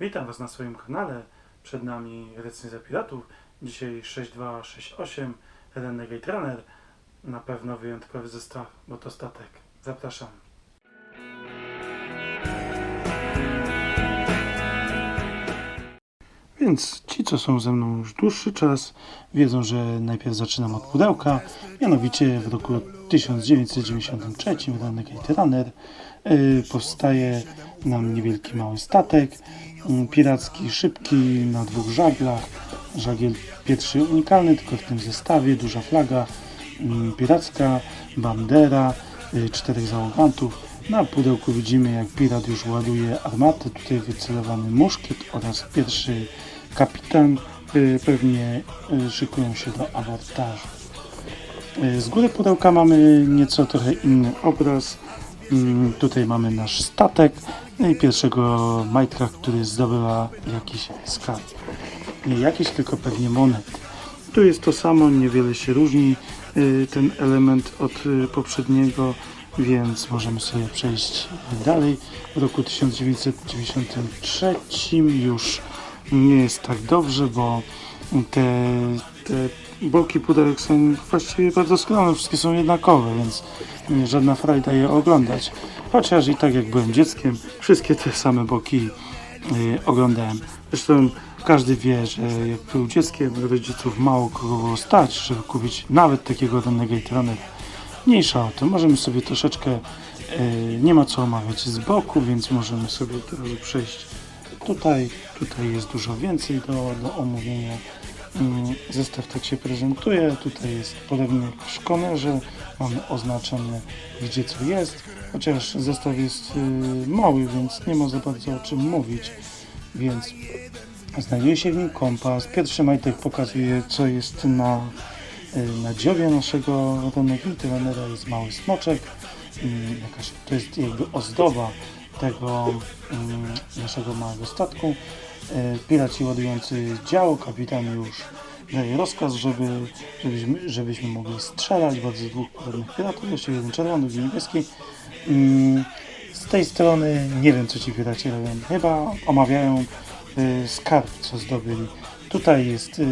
Witam Was na swoim kanale. Przed nami recenzja piratów. Dzisiaj 6268 Renegade Runner. Na pewno wyjątkowy zestaw, bo to statek. Zapraszam. Więc ci, co są ze mną już dłuższy czas, wiedzą, że najpierw zaczynam od pudełka. Mianowicie w roku 1993 Renegade Runner y, powstaje nam niewielki mały statek piracki, szybki, na dwóch żaglach. Żagiel pierwszy unikalny, tylko w tym zestawie, duża flaga y, piracka, bandera, y, czterech załogantów. Na pudełku widzimy, jak pirat już ładuje armatę. Tutaj wycelowany muszkiet oraz pierwszy kapitan. Y, Pewnie y, szykują się do abordażu. Y, Z góry pudełka mamy nieco trochę inny obraz. Mm, Tutaj mamy nasz statek no i pierwszego majtka, który zdobyła jakiś skarb. Nie jakiś, tylko pewnie monet. Tu jest to samo, niewiele się różni y, ten element od y, poprzedniego, więc możemy sobie przejść dalej. W roku 1993 już nie jest tak dobrze, bo te, te boki pudełek są właściwie bardzo skromne, wszystkie są jednakowe, więc żadna frajda je oglądać. Chociaż i tak jak byłem dzieckiem, wszystkie te same boki y, oglądałem. Zresztą każdy wie, że jak był dzieckiem, rodziców mało kogo było stać, żeby kupić nawet takiego Renegade Runnera. Mniejsza o to, możemy sobie troszeczkę, y, nie ma co omawiać z boku, więc możemy sobie od razu przejść tutaj. Tutaj jest dużo więcej do, do omówienia. Mm, Zestaw tak się prezentuje. Tutaj jest podobnie jak w szkonerze. Mamy oznaczone gdzie co jest. Chociaż zestaw jest y, mały, więc nie ma za bardzo o czym mówić. Więc znajduje się w nim kompas. Pierwszy majtek pokazuje co jest na, y, na dziobie naszego Renegade Runnera. Jest mały smoczek. Mm, Jakaś, to jest jakby ozdoba tego naszego małego statku. Piraci ładujący dział, kapitan już daje rozkaz, żeby, żebyśmy, żebyśmy mogli strzelać. Bardzo dwóch podobnych piratów, jeszcze jeden czerwony, drugi niebieski. Z tej strony nie wiem, co ci piraci robią. Chyba omawiają y, skarb, co zdobyli. Tutaj jest, y,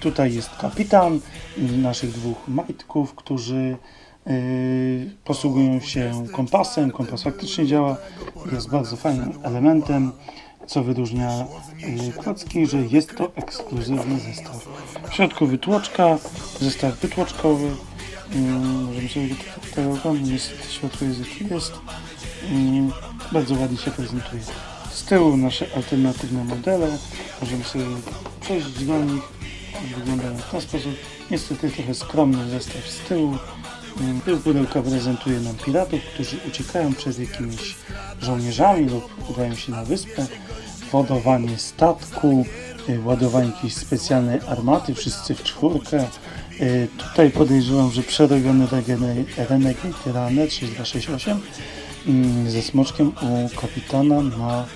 tutaj jest kapitan naszych dwóch majtków, którzy y, posługują się kompasem. Kompas faktycznie działa, jest bardzo fajnym elementem, co wyróżnia klocki, że jest to ekskluzywny zestaw. W środku wytłoczka, zestaw wytłoczkowy. Mm, Możemy sobie go tutaj oglądać, światło jest jest. Mm, Bardzo ładnie się prezentuje. Z tyłu nasze alternatywne modele. Możemy sobie przejść do nich. Wyglądają w ten sposób. Niestety trochę skromny zestaw z tyłu. Mm, Tył pudełka prezentuje nam piratów, którzy uciekają przed jakimiś żołnierzami lub udają się na wyspę. Wodowanie statku, y, ładowanie jakiejś specjalnej armaty, wszyscy w czwórkę. Y, Tutaj podejrzewam, że przerobiony Renegade Runner 6268 mm, ze smoczkiem u kapitana na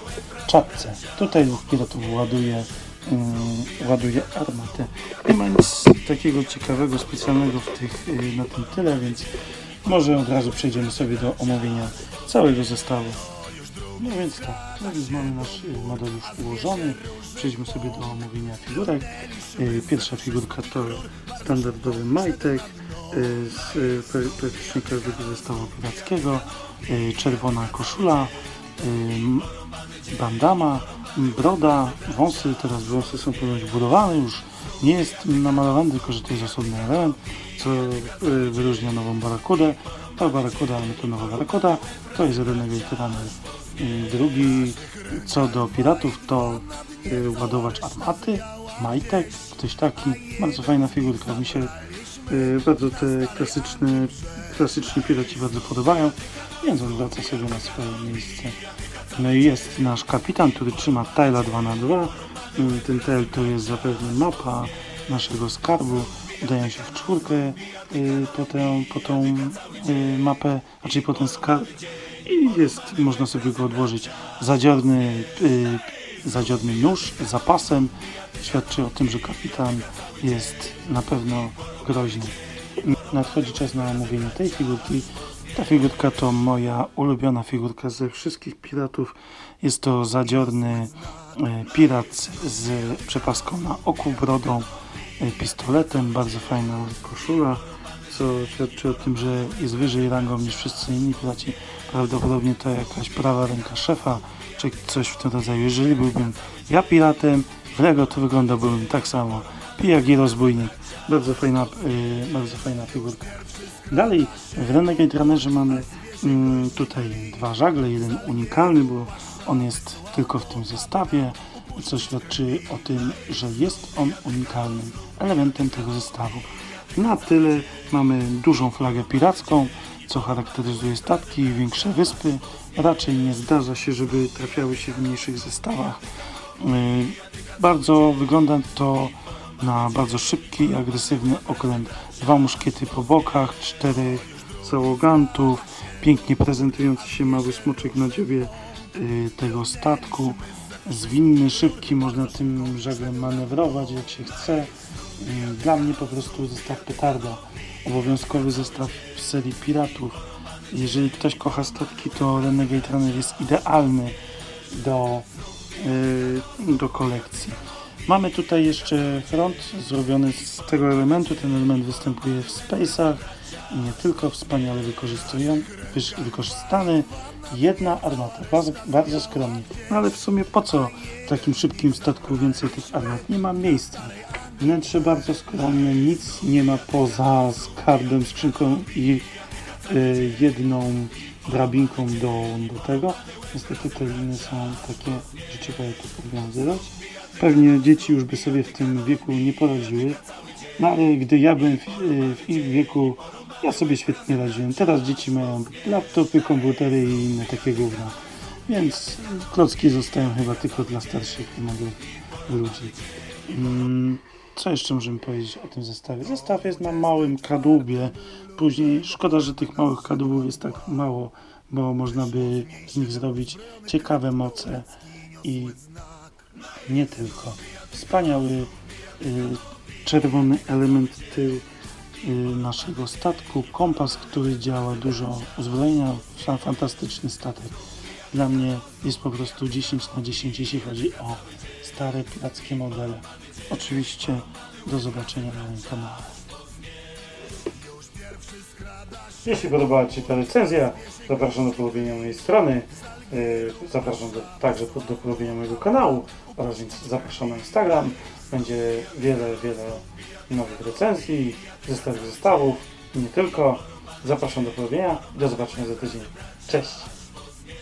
czapce. Tutaj dwóch pilotów ładuje, mm, ładuje armatę. Nie ma nic takiego ciekawego, specjalnego w tych, y, na tym tyle, więc może od razu przejdziemy sobie do omówienia całego zestawu. No więc tak, więc mamy nasz y, model już ułożony. Przejdźmy sobie do omówienia figurek. Y, Pierwsza figurka to standardowy majtek y, z pra- praktycznie każdego zestawu pirackiego. Czerwona koszula, bandama, broda, wąsy. Teraz wąsy są ponoć budowane już. Nie jest namalowany, tylko że to jest osobny element, co wyróżnia nową barakudę. Ta barakuda, ale to nowa barakuda, to jest Renegade Runner. Drugi, co do piratów, to y, ładowacz armaty, majtek, ktoś taki. Bardzo fajna figurka. Mi się y, bardzo te klasyczne, klasyczni piraci bardzo podobają, więc on wraca sobie na swoje miejsce. No i jest nasz kapitan, który trzyma Tyla 2 na 2 Y, Ten tel to jest zapewne mapa naszego skarbu. Udają się w czwórkę po, tę, po tą mapę, raczej po ten skarb i jest, można sobie go odłożyć. Zadziorny, y, zadziorny nóż z zapasem świadczy o tym, że kapitan jest na pewno groźny. Nadchodzi czas na omówienie tej figurki. Ta figurka to moja ulubiona figurka ze wszystkich piratów. Jest to zadziorny e, pirat z przepaską na oku, brodą, e, pistoletem. Bardzo fajna koszula, co świadczy o tym, że jest wyżej rangą niż wszyscy inni piraci. Prawdopodobnie to jakaś prawa ręka szefa, czy coś w tym rodzaju. Jeżeli byłbym ja piratem, w Lego to wyglądałbym tak samo. Pijak i rozbójnik. Bardzo fajna, e, bardzo fajna figurka. Dalej w Renegade Runnerze mamy mm, tutaj dwa żagle, jeden unikalny, bo on jest tylko w tym zestawie, co świadczy o tym, że jest on unikalnym elementem tego zestawu. Na tyle mamy dużą flagę piracką, co charakteryzuje statki i większe wyspy. Raczej nie zdarza się, żeby trafiały się w mniejszych zestawach. Yy, Bardzo wygląda to na bardzo szybki i agresywny okręt. Dwa muszkiety po bokach, czterech załogantów, pięknie prezentujący się mały smoczek na dziobie y, tego statku. Zwinny, szybki, można tym żaglem manewrować jak się chce. Y, Dla mnie po prostu zestaw petarda. Obowiązkowy zestaw w serii piratów. Jeżeli ktoś kocha statki, to Renegade Runner jest idealny do, y, do kolekcji. Mamy tutaj jeszcze front zrobiony z tego elementu. Ten element występuje w Space'ach i nie tylko wspaniale wykorzystany. Jedna armata, bardzo, bardzo skromnie. No ale w sumie po co w takim szybkim statku więcej tych armat? Nie ma miejsca. Wnętrze bardzo skromne, nic nie ma poza skarbem, skrzynką i y, jedną drabinką do, do tego. Niestety te liny są takie, że trzeba je tu podwiązywać. Pewnie dzieci już by sobie w tym wieku nie poradziły. No ale gdy ja byłem w, y, w ich wieku, ja sobie świetnie radziłem. Teraz dzieci mają laptopy, komputery i inne takie gówna. Więc klocki zostają chyba tylko dla starszych i młodych ludzi. Mm, Co jeszcze możemy powiedzieć o tym zestawie? Zestaw jest na małym kadłubie. Później szkoda, że tych małych kadłubów jest tak mało, bo można by z nich zrobić ciekawe moce i nie tylko. Wspaniały y, czerwony element tył y, naszego statku, kompas, który działa, dużo uzbrojenia, fa- fantastyczny statek. Dla mnie jest po prostu 10 na 10, jeśli chodzi o stare pirackie modele. Oczywiście do zobaczenia na moim kanale. Jeśli podobała Ci ta recenzja, zapraszam do polubienia mojej strony. Yy, Zapraszam do, także do polubienia mojego kanału oraz zapraszam na Instagram. Będzie wiele, wiele nowych recenzji, zestawów zestawów i nie tylko. Zapraszam do polubienia. Do zobaczenia za tydzień. Cześć!